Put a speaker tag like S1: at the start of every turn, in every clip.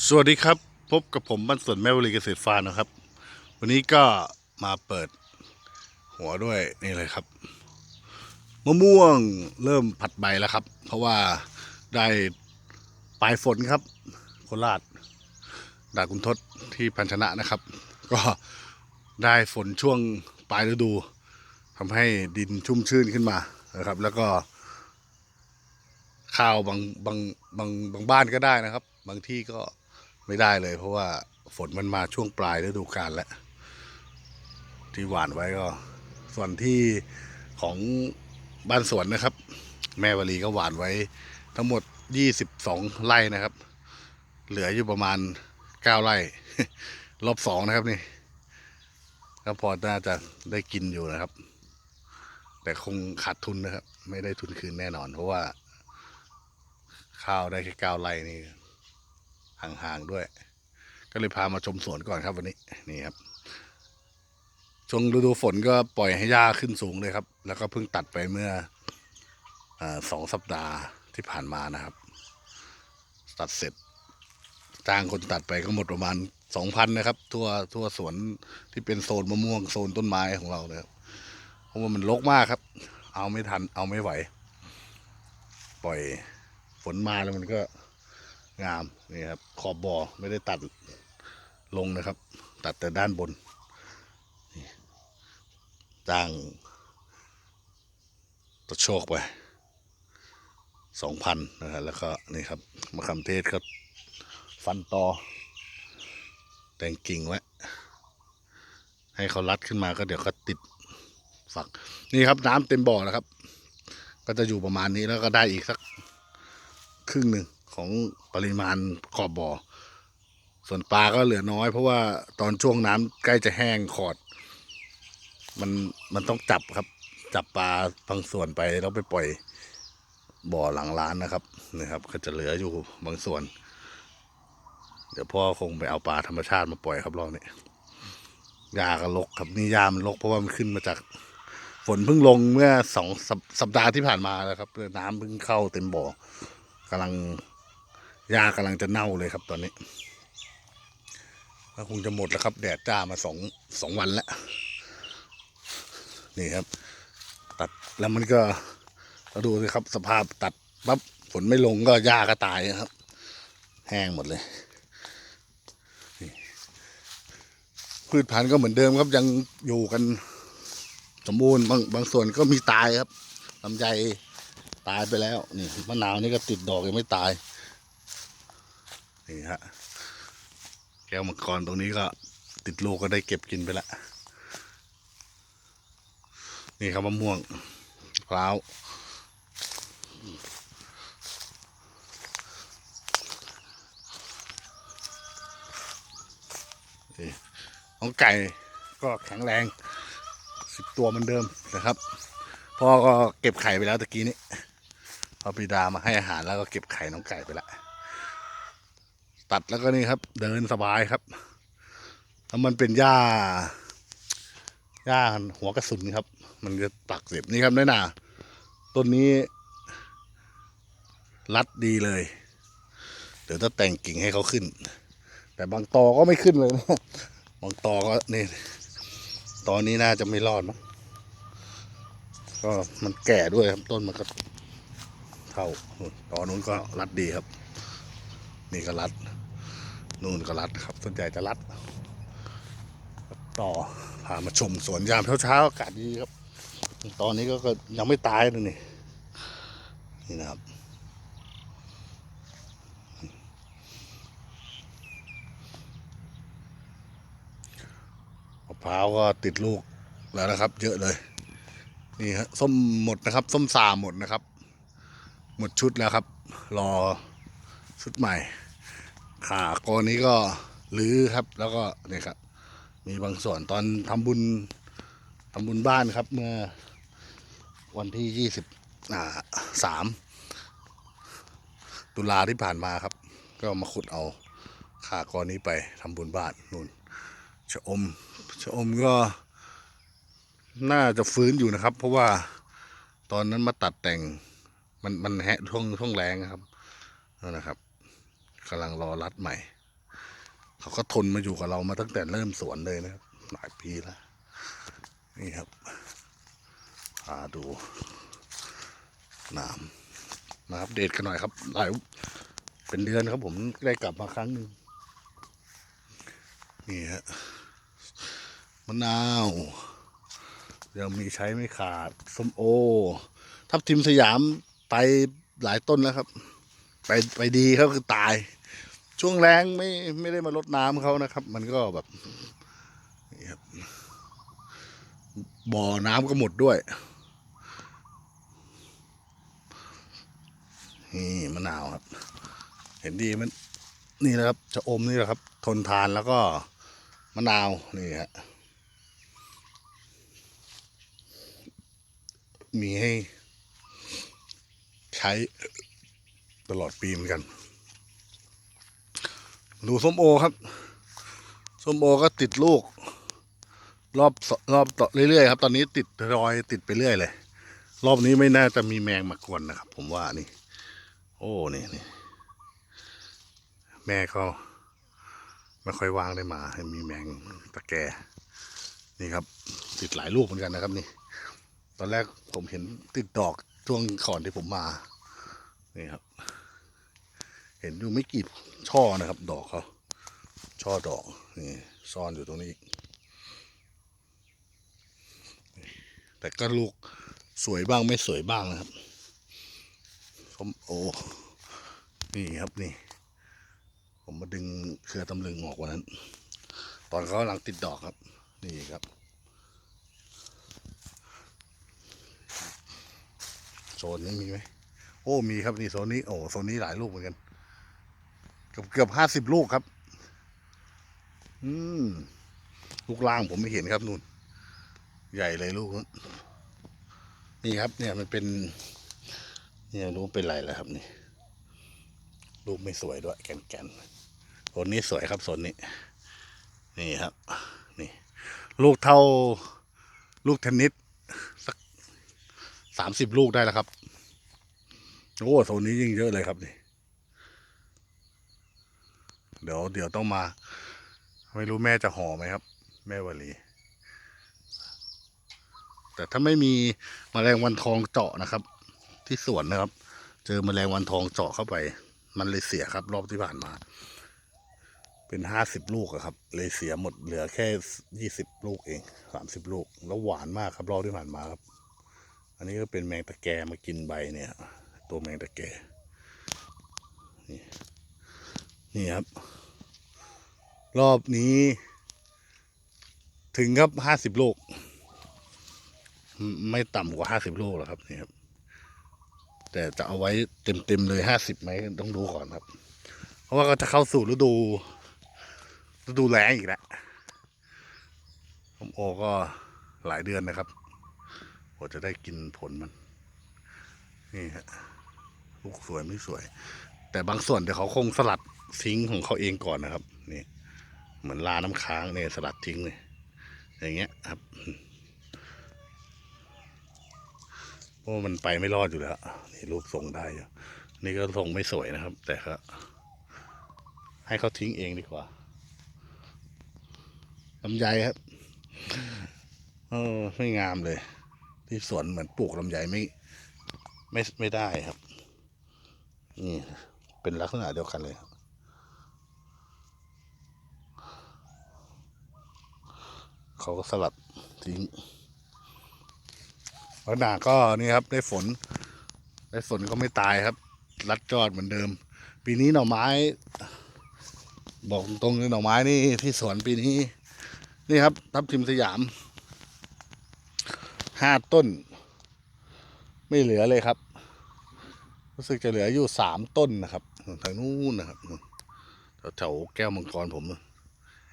S1: สวัสดีครับ พบกับผมบ้านสวนแม่วลีเกษตรฟาร์มนะครับ วันนี้ก็มาเปิดหัวด้วยนี่เลยครับมะม่วงเริ่มผัดใบแล้วครับ เพราะว่าได้ปลายฝนครับโคราชดาคุณทศที่พันชนะนะครับ ก็ได้ฝนช่วงปลายฤดูทำให้ดินชุ่มชื่นขึ้นมานะครับ แล้วก็ข้าวบางบางบางบางบ้านก็ได้นะครับ บางที่ก็ ไม่ได้เลย เพราะว่าฝนมันมาช่วงปลายฤดูกาลแล้ว ที่หวานไว้ก็ ส่วนที่ของบ้านสวนนะครับ แม่วลีก็หวานไว้ ทั้งหมด 22 ไร่นะครับ เหลืออยู่ประมาณ 9 ไร่ รอบสองนะครับนี่ก็พอน่าจะได้กินอยู่นะครับ แต่คงขาดทุนนะครับ ไม่ได้ทุนคืนแน่นอน เพราะว่า ข้าวได้แค่เก้าไร่นี่ ห่างๆด้วย ก็เลยพามาชมสวนก่อนครับวันนี้นี่ครับช่วงฤดูฝนก็ปล่อยให้หญ้าขึ้นสูงเลยครับ แล้วก็เพิ่งตัดไปเมื่ออสองสัปดาห์ที่ผ่านมานะครับ ตัดเสร็จจ้างคนตัดไปก็หมดประมาณสองพันนะครับ ทั่วทั่วสวนที่เป็นโซนมะม่วงโซนต้นไม้ของเราเลยครับเพราะว่ามันรกมากครับ เอาไม่ทันเอาไม่ไหว ปล่อยฝนมาแล้วมันก็ งามนี่ครับขอบบ่อไม่ได้ตัดลงนะครับ ตัดแต่ด้านบนจ้างตะโชคไปสองพันนะครับแล้วก็นี่ครับมะขามเทศก็ฟันตอ แต่งกิ่งไว้ให้เขารัดขึ้นมาก็เดี๋ยวก็ติดฝัก นี่ครับน้ำเต็มบ่อแล้วครับ ก็จะอยู่ประมาณนี้แล้วก็ได้อีกสักครึ่งหนึ่ง ของปริมาณขอบบ่อ ส่วนปลาก็เหลือน้อย เพราะว่าตอนช่วงน้ำใกล้จะแห้งขอด มันมันต้องจับครับ จับปลาบางส่วนไปแล้วไปปล่อยบ่อหลังร้านนะครับนะครับ ก็จะเหลืออยู่บางส่วน เดี๋ยวพ่อคงไปเอาปลาธรรมชาติมาปล่อยครับรอบนี้ยาก็ลกครับนี่ยามันลกเพราะว่ามันขึ้นมาจากฝนเพิ่งลงเมื่อสองสสัปดาห์ที่ผ่านมาแล้วครับ น้ำเพิ่งเข้าเต็มบ่อกำลัง หญ้ากำลังจะเน่าเลยครับตอนนี้ก็คงจะหมดแล้วครับ แดดจ้ามาสองสองวันแล้ว นี่ครับ ตัดแล้วมันก็เราดูสิครับ สภาพตัดปั๊บฝนไม่ลงก็หญ้าก็ตายครับ แห้งหมดเลยพืชพันธุ์ก็เหมือนเดิมครับยังอยู่กัน สมบูรณ์บางบางส่วนก็มีตายครับลำไยตายไปแล้วนี่มะนาวนี่ก็ติดดอกยังไม่ตาย นี่ฮะแก้วมังกรตรงนี้ก็ติดลูกก็ได้เก็บกินไปละนี่ครับมะม่วงพร้าวนี่ของไก่ก็แข็งแรงสิบตัวเหมือนเดิมนะครับพ่อก็เก็บไข่ไปแล้วตะกี้นี้พอปีดามาให้อาหารแล้วก็เก็บไข่น้องไก่ไปและ ตัดแล้วก็นี่ครับ เดินสบายครับแล้วมันเป็นหญ้าหญ้าหัวกระสุนครับ มันจะปักเสียบนี่ครับน้อยหนาต้นนี้ รัดดีเลย เดี๋ยวจะแต่งกิ่งให้เขาขึ้น แต่บางตอก็ไม่ขึ้นเลยนะบางตอก็นี่ตอนนี้น่าจะไม่รอดมั้งก็มันแก่ด้วยครับต้นมันก็เท่านู่นตอนนู้นก็รัดดีครับ นี่ก็รัด นู่นก็รัดครับส่วนใหญ่จะรัด ต่อพามาชมสวนยามเช้าๆอากาศดีครับ ตอนนี้ก็ยังไม่ตายเลยนี่นี่นะครับมะพร้าวก็ติดลูกแล้วนะครับ เยอะเลย นี่ฮะส้มหมดนะครับ ส้มสาหมดนะครับ หมดชุดแล้วครับ รอชุดใหม่ ขากอนี้ก็รื้อครับ แล้วก็เนี่ยครับ มีบางส่วนตอนทำบุญทำบุญบ้านครับ เมื่อ วันที่ยี่สิบสามตุลาที่ผ่านมาครับ ก็มาขุดเอาขากอนี้ไปทำบุญบ้านนู่นชะอมชะอมก็น่าจะฟื้นอยู่นะครับ เพราะว่าตอนนั้นมาตัดแต่งมันมันแหะช่วงช่วงแรงครับนั่นนะครับ กำลังรอรัดใหม่ เขาก็ทนมาอยู่กับเรามาตั้งแต่เริ่มสวนเลยนะครับหลายปีแล้ว นี่ครับพาดูน้ำมาอัปเดตกันหน่อยครับหลายเป็นเดือนครับผมได้กลับมาครั้งหนึ่งนี่ฮะมะนาว ยังมีใช้ไม่ขาดส้มโอ ทับทิมสยามไปหลายต้นแล้วครับ ไปไปดีเขาคือตาย ช่วงแรงไม่ไม่ได้มาลดน้ำเขานะครับ มันก็แบบนี่ครับบ่อน้ำก็หมดด้วยนี่มะนาวครับ เห็นดีมันนี่นะครับจะอมนี่แหละครับ ทนทานแล้วก็มะนาวนี่ฮะมีให้ใช้ ตลอดปีเหมือนกัน ดูส้มโอครับ ส้มโอก็ติดลูก รอบรอบต่อเรื่อยๆครับ ตอนนี้ติดรอยติดไปเรื่อยเลย รอบนี้ไม่น่าจะมีแมงมากวนนะครับ ผมว่านี่ โอ้นี่นี่แม่ก็ไม่ค่อยว่างได้มาให้มีแมงตะแกนี่ครับ ติดหลายลูกเหมือนกันนะครับนี่ ตอนแรกผมเห็นติดดอกช่วงก่อนที่ผมมา นี่ครับ เห็นอยู่ไม่กี่ช่อนะครับ ดอกเขาช่อดอกนี่ซ่อนอยู่ตรงนี้อีกแต่ก็ลูกสวยบ้างไม่สวยบ้างนะครับส้มโอนี่ครับนี่ ผมมาดึงเครือตำลึงออกวันนั้น ตอนเขากำลังติดดอกครับ นี่ครับ โซนนี้มีไหมโอ้มีครับนี่โซนนี้โอ้โซนนี้หลายลูกเหมือนกัน เกือบเกือบห้าสิบลูกครับ อืมลูกล่างผมไม่เห็นครับนู่น ใหญ่เลยลูกนี่ครับ เนี่ยมันเป็น เนี่ยรู้เป็นไรแล้วครับนี่ลูกไม่สวยด้วยแก่นๆโซนนี้สวยครับโซนนี้ นี่ครับ นี่ ลูกเท่า ลูกเทนนิสสักสามสิบลูกได้แล้วครับ โอ้โซนนี้ยิ่งเยอะเลยครับนี่ เดี๋ยวเดี๋ยวต้องมา ไม่รู้แม่จะห่อไหมครับ แม่วลี แต่ถ้าไม่มีแมลงวันทองเจาะนะครับ ที่สวนนะครับ เจอแมลงวันทองเจาะเข้าไป มันเลยเสียครับ รอบที่ผ่านมา เป็นห้าสิบลูกอะครับ เลยเสียหมดเหลือแค่ยี่สิบลูกเองสามสิบลูก แล้วหวานมากครับรอบที่ผ่านมาครับ อันนี้ก็เป็นแมงตะแกมากินใบเนี่ย ตัวแมงตะแกนี่ นี่ครับ รอบนี้ ถึงครับห้าสิบลูกไม่ไม่ต่ำกว่าห้าสิบโลกหรอกครับนี่ครับ แต่จะเอาไว้เต็มเต็มๆเลยห้าสิบไหมต้องดูก่อนครับ เพราะว่าก็จะเข้าสู่ฤดูฤดูแล้งอีกแล้วผมโอก็หลายเดือนนะครับกว่าจะได้กินผลมัน นี่ฮะลูกสวยไม่สวย แต่บางส่วนเดี๋ยวเขาคงสลัด ทิ้งของเขาเองก่อนนะครับนี่เหมือนลาน้ำค้างเนี่ยสลัดทิ้งเลยอย่างเงี้ยครับเพราะมันไปไม่รอดอยู่แล้วนี่ลูกส่งได้อยู่นี่ก็ส่งไม่สวยนะครับ แต่ก็ให้เขาทิ้งเองดีกว่าลำไยครับเออไม่งามเลย ที่สวนเหมือนปลูกลำไยไม่ไม่ไม่ได้ครับ นี่เป็นลักษณะเดียวกันเลยครับ เขาก็สลัดทิ้งแล้วหนาก็นี่ครับได้ฝน ได้ฝนก็ไม่ตายครับ รัดจอดเหมือนเดิม ปีนี้หน่อไม้ บอกตรงๆเลยหน่อไม้นี่ที่สวนปีนี้ นี่ครับ ทับทิมสยามห้าต้น ไม่เหลือเลยครับ รู้สึกจะเหลืออยู่สามต้นนะครับทางนู้นนะครับแถวแก้วมังกรผม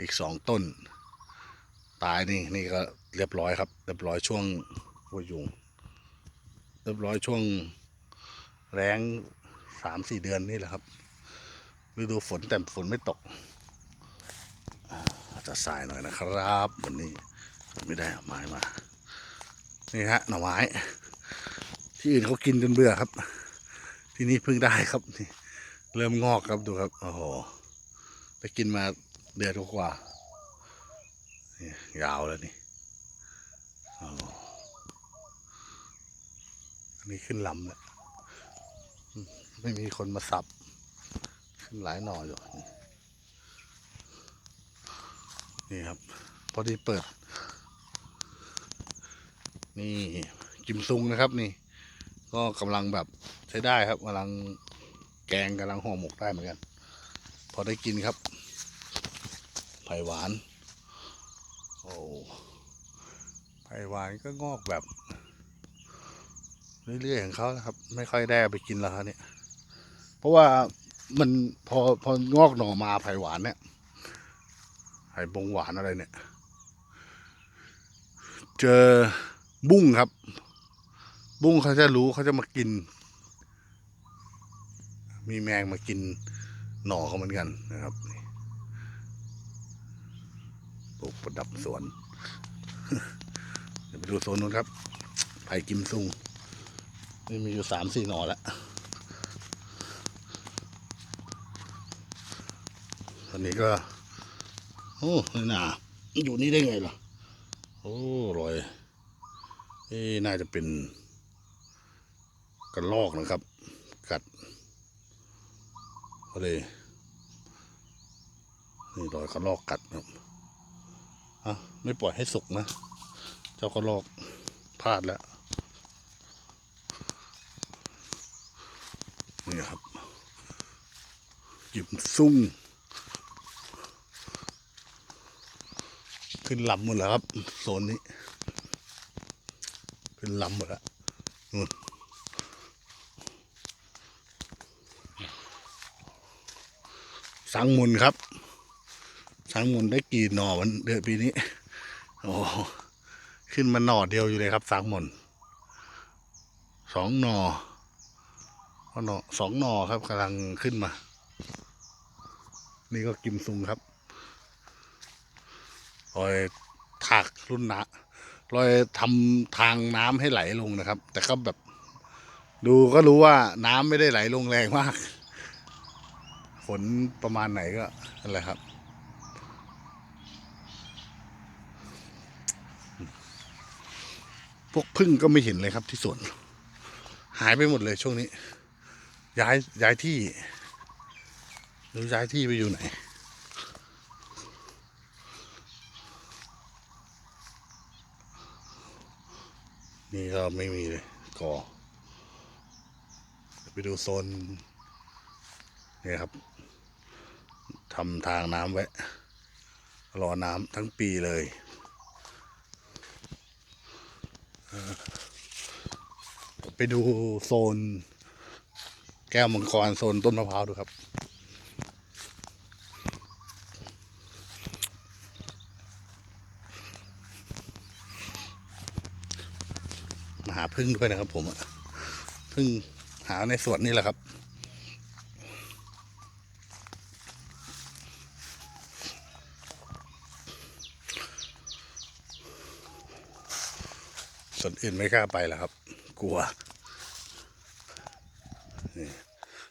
S1: อีกสองต้น ตายนี่นี่ก็เรียบร้อยครับ เรียบร้อยช่วงหัวยุง เรียบร้อยช่วงแรงสามสี่เดือนนี่แหละครับฤดูฝนแต่ฝนไม่ตกอาจจะสายหน่อยนะครับ วันนี้ไม่ได้เอาไม้มา นี่ฮะหน่อไม้ ที่อื่นเขากินจนเบื่อครับ ที่นี่เพิ่งได้ครับนี่เริ่มงอกครับดูครับโอ้โหได้กินมาเดือนกว่า ยาวแล้วนี่อันนี้ขึ้นลำแล้ว ไม่มีคนมาสับ ขึ้นหลายหน่ออยู่ นี่ครับ พอดีเปิด นี่กิมซุงนะครับนี่ ก็กำลังแบบใช้ได้ครับกำลังแกงกำลังห่อหมกได้เหมือนกัน พอได้กินครับ ไผ่หวาน โอ้ไผ่หวานก็งอกแบบ เรื่อยๆของเขานะครับ ไม่ค่อยได้ไปกินแล้วครับเนี่ย เพราะว่ามันพอพองอกหน่อมาไผ่หวานเนี่ยไผ่บงหวานอะไรเนี่ย เจอบุ้งครับ บุ้งเขาจะรู้เขาจะมากิน มีแมงมากินหน่อเขาเหมือนกันนะครับนี่ ปลูกประดับสวนเดี๋ยวไปดูโซนนู้นครับไผ่กิมซุงนี่มีอยู่สามสี่หน่อแล้วตอนนี้ก็ โอ้นี่นาอยู่นี่ได้ไงล่ะ โอ้รอยเอ้น่าจะเป็นกระลอกนะครับ กัดก็เลยนี่รอยกระลอกกัดครับ อะไม่ปล่อยให้สุกนะ เจ้ากระลอกพลาดแล้ว นี่ครับหยิบซุ่งขึ้นลำหมดแล้วครับโซนนี้ ขึ้นลำหมดแล้วนู่นสังมุนครับ สังมุนได้กี่หน่อวันเดือนปีนี้ โอ้ขึ้นมาหน่อเดียวอยู่เลยครับสังมุนสองหน่อเพราะหน่อสองหน่อครับกำลังขึ้นมา นี่ก็กิมซุงครับรอยถากรุ่นนะรอยทำทางน้ำให้ไหลลงนะครับ แต่ก็แบบ ดูก็รู้ว่าน้ำไม่ได้ไหลลงแรงมาก ฝนประมาณไหนก็นั่นแหละครับ พวกพึ่งก็ไม่เห็นเลยครับที่สวน หายไปหมดเลยช่วงนี้ ย้ายย้ายที่รือย้ายที่ไปอยู่ไหน นี่ก็ไม่มีเลยก่อไปดูโซนนี่ครับทำทางน้ำไว้รอน้ำทั้งปีเลยเออ ไปดูโซน แก้วมังกรโซนต้นมะพร้าวดูครับ มาหาพึ่งด้วยนะครับผมพึ่งหาในสวนนี่แหละครับ ส่วนอื่นไม่กล้าไปแล้วครับ กลัวนี่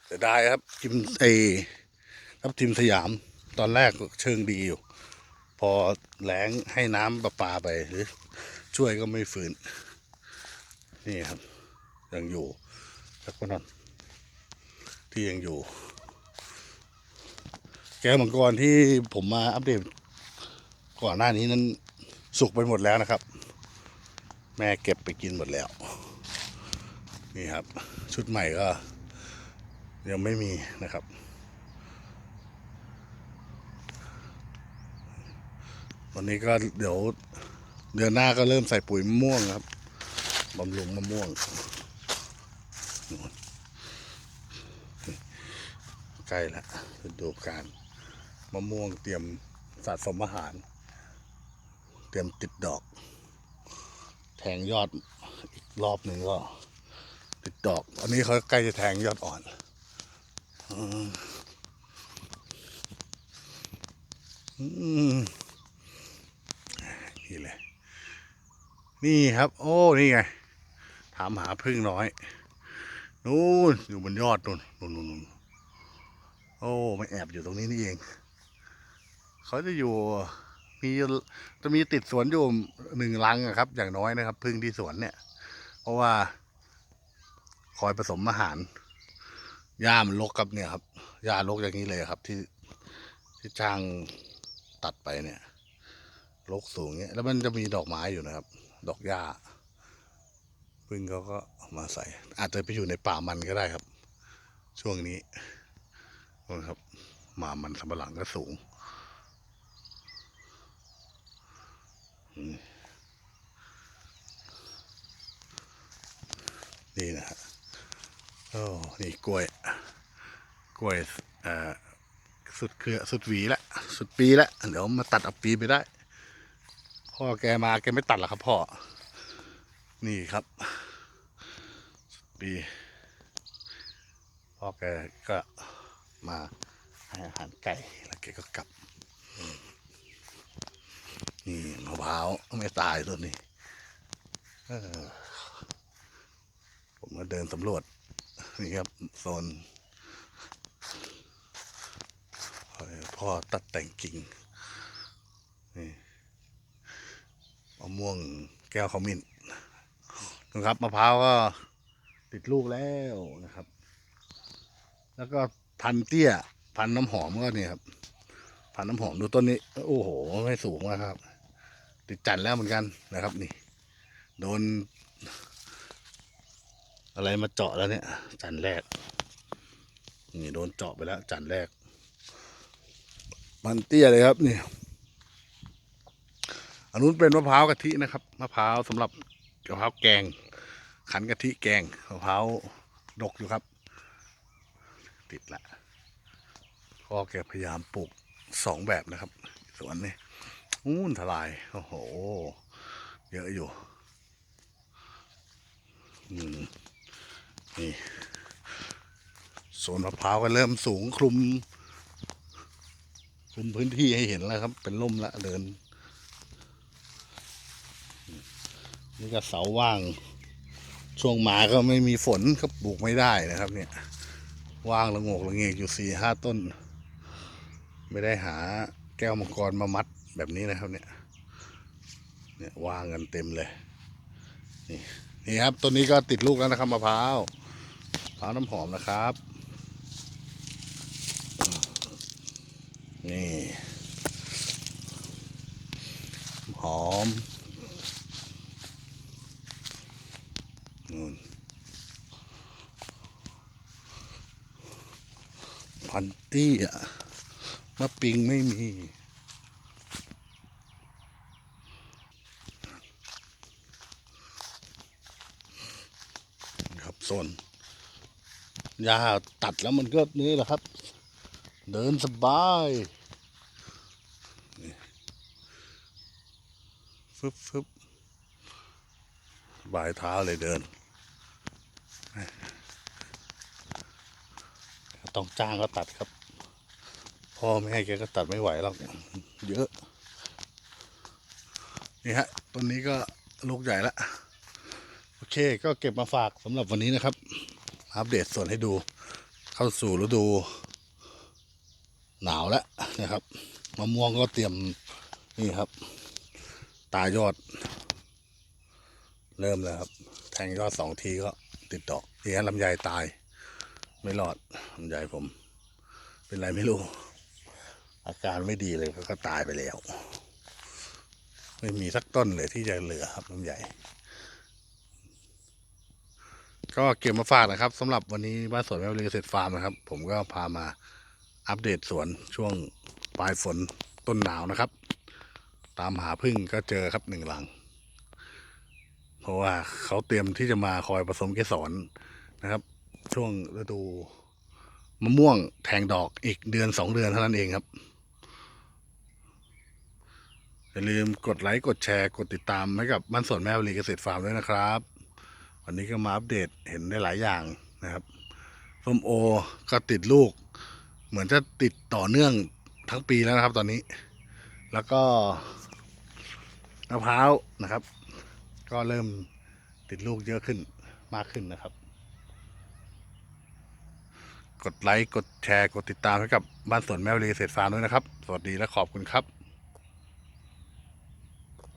S1: แต่ได้ครับจิมไอครับทีมสยามตอนแรกเชิงดีอยู่ พอแล้งให้น้ำประปาไปหรือ ช่วยก็ไม่ฝืนนี่ครับ ยังอยู่สักคนนั้นที่ยังอยู่ แก้วมังกรที่ผมมาอัปเดตก่อนหน้านี้นั้นสุกไปหมดแล้วนะครับ แม่เก็บไปกินหมดแล้ว นี่ครับ ชุดใหม่ก็ ยังไม่มีนะครับวันนี้ก็เดี๋ยวเดือนหน้าก็เริ่มใส่ปุ๋ยมะม่วงครับบำรุงมะม่วงใกล้ละฤดูการมะม่วงเตรียมสะสมอาหาร เตรียมติดดอก แทงยอดอีกรอบหนึ่งก็ติดดอก อันนี้เขาใกล้จะแทงยอดอ่อนอือนี่เลย นี่ครับ โอ้ นี่ไง ถามหาพึ่งน้อย นู่น อยู่บนยอดนู่นนู่นนู่นนู่นโอ้ไม่แอบอยู่ตรงนี้นี่เอง เขาจะอยู่ มีจะมีติดสวนอยู่หนึ่งรังอะครับ อย่างน้อยนะครับ พึ่งที่สวนเนี่ย เพราะว่าคอยผสมอาหารหญ้ามันรกครับเนี่ยครับหญ้ารกอย่างนี้เลยครับ ที่ที่จ้างตัดไปเนี่ยรกสูงเนี้ยแล้วมันจะมีดอกไม้อยู่นะครับ ดอกหญ้าพึ่งเขาก็มาใส่ อาจจะไปอยู่ในป่ามันก็ได้ครับ ช่วงนี้นะครับมามันสำปะหลังก็สูงอืม นี่นะฮะโอ้นี่กล้วย กล้วยอ่อสุดเครือสุดหวีละสุดปีละเดี๋ยวมาตัดเอาปีไปได้ พ่อแกมาแกไม่ตัดหรอกครับพ่อ นี่ครับ สุดปี พ่อแกก็มาให้อาหารไก่แล้วแกก็กลับ นี่มะพร้าวไม่ตายต้นนี้ผมมาเดินสำรวจ นี่ครับโซนพ่อตัดแต่งกิ่งนี่มะม่วงแก้วขมิ้นนะครับมะพร้าวก็ติดลูกแล้วนะครับ แล้วก็พันเตี้ย พันน้ำหอมก็เนี่ยครับ พันน้ำหอมดูต้นนี้ โอ้โห ไม่สูงนะครับ ติดจันแล้วเหมือนกันนะครับนี่ โดน อะไรมาเจาะแล้วเนี่ย จันแรก นี่โดนเจาะไปแล้ว จันแรก มันเตี้ยเลยครับนี่อันนู้นเป็นมะพร้าวกะทินะครับมะพร้าวสำหรับมะพร้าวแกง ขันกะทิแกงมะพร้าวดกอยู่ครับ ติดละพ่อแกพยายามปลูกสองแบบนะครับสวนนี่ อู้นทลาย โอ้โห เยอะอยู่อืมนี่โซนมะพร้าวก็เริ่มสูงคลุม คลุมพื้นที่ให้เห็นแล้วครับ เป็นร่มละเดิน นี่ก็เสาว่าง ช่วงมาก็ไม่มีฝนก็ปลูกไม่ได้นะครับ เนี่ย ว่างละงกละเงกอยู่สี่ห้าต้น ไม่ได้หาแก้วมังกรมามัด แบบนี้นะครับเนี่ยเนี่ยวางกันเต็มเลย นี่นี่ครับต้นนี้ก็ติดลูกแล้วนะครับมะพร้าวมะพร้าวน้ำหอมนะครับ นี่ หอมนู่นพันตี้อะมะปิงไม่มี ครับโซนหญ้าตัดแล้วมันก็นี่แหละครับ เดินสบายฟึบฟึบสบายเท้าเลยเดิน ต้องจ้างก็ตัดครับ พ่อแม่แกก็ตัดไม่ไหวหรอกเยอะ นี่ฮะต้นนี้ก็ลูกใหญ่ละ เค ก็เก็บมาฝากสำหรับวันนี้นะครับ อัปเดตส่วนให้ดู เข้าสู่ฤดู หนาวแล้วนะครับมะม่วงก็เตรียมนี่ครับ ตายอด เริ่มแล้วครับ แทงยอดสองทีก็ติดดอกนี่ฮะลำไยตาย ไม่รอดลำไยผม เป็นไรไม่รู้ อาการไม่ดีเลยก็ตายไปแล้ว ไม่มีสักต้นเลยที่จะเหลือครับลำไย ก็เก็บมาฝากนะครับสำหรับวันนี้บ้านสวนแม่บริเกษตรฟาร์มนะครับ ผมก็พามาอัปเดตสวนช่วงปลายฝนต้นหนาวนะครับ ตามหาพึ่งก็เจอครับหนึ่งหลัง เพราะว่าเขาเตรียมที่จะมาคอยผสมเกสรนะครับ ช่วงฤดูมะม่วงแทงดอกอีกเดือนสองเดือนเท่านั้นเองครับอย่าลืมกดไลค์ กดแชร์ กดติดตามให้กับบ้านสวนแม่บริเกษตรฟาร์มด้วยนะครับ วันนี้ก็มาอัปเดตเห็นได้หลายอย่างนะครับส้มโอก็ติดลูก เหมือนจะติดต่อเนื่องทั้งปีแล้วนะครับ ตอนนี้ แล้วก็มะพร้าวนะครับ ก็เริ่มติดลูกเยอะขึ้นมากขึ้นนะครับ กดไลค์ กดแชร์ กดติดตามให้กับบ้านสวนแมวลีเศษฟาร์มด้วยนะครับ สวัสดีและขอบคุณครับ